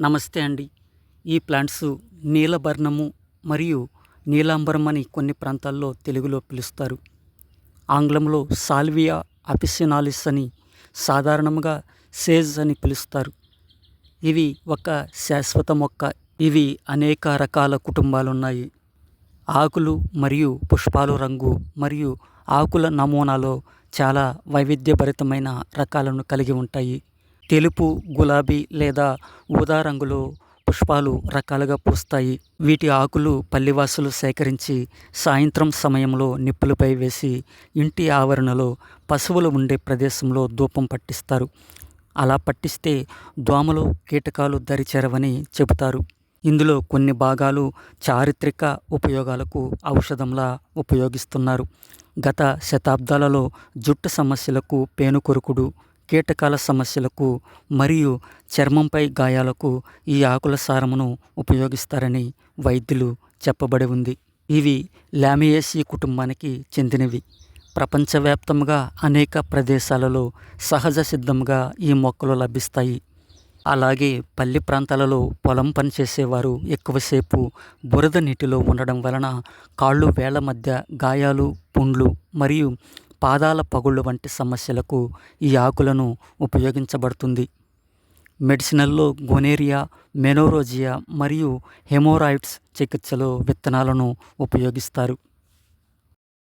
నమస్తే అండి. ఈ ప్లాంట్స్ నీలభర్ణము మరియు నీలాంబరం అని కొన్ని ప్రాంతాల్లో తెలుగులో పిలుస్తారు. ఆంగ్లంలో సాల్వియా అపిసినాలిస్ అని సాధారణంగా సేజ్ అని పిలుస్తారు. ఇవి ఒక శాశ్వత మొక్క ఇవి అనేక రకాల కుటుంబాలున్నాయి. ఆకులు మరియు పుష్పాలు రంగు మరియు ఆకుల నమూనాలో చాలా వైవిధ్యభరితమైన రకాలను కలిగి ఉంటాయి. తెలుపు గులాబీ లేదా ఊదా రంగులో పుష్పాలు రకాలుగా పూస్తాయి. వీటి ఆకులు పల్లివాసులు సేకరించి సాయంత్రం సమయంలో నిప్పులపై వేసి ఇంటి ఆవరణలో పశువులు ఉండే ప్రదేశంలో ధూపం పట్టిస్తారు. అలా పట్టిస్తే దోమలు కీటకాలు దరిచేరవని చెబుతారు. ఇందులో కొన్ని భాగాలు చారిత్రక ఉపయోగాలకు ఔషధంలా ఉపయోగిస్తున్నారు. గత శతాబ్దాలలో జుట్టు సమస్యలకు పేనుకొరుకుడు కీటకాల సమస్యలకు మరియు చర్మంపై గాయాలకు ఈ ఆకుల సారమును ఉపయోగిస్తారని వైద్యులు చెప్పబడి ఉంది. ఇవి లామియేసి కుటుంబానికి చెందినవి. ప్రపంచవ్యాప్తంగా అనేక ప్రదేశాలలో సహజ సిద్ధంగా ఈ మొక్కలు లభిస్తాయి. అలాగే పల్లి ప్రాంతాలలో పొలం పని చేసేవారు ఎక్కువసేపు బురద నీటిలో ఉండడం వలన కాళ్ళు వేళ్ళ మధ్య గాయాలు పుండ్లు మరియు పాదాల పగుళ్ళు వంటి సమస్యలకు ఈ ఆకులను ఉపయోగించబడుతుంది. మెడిసినల్లో గోనేరియా మెనోరోజియా మరియు హెమోరాయిడ్స్ చికిత్సలో విత్తనాలను ఉపయోగిస్తారు.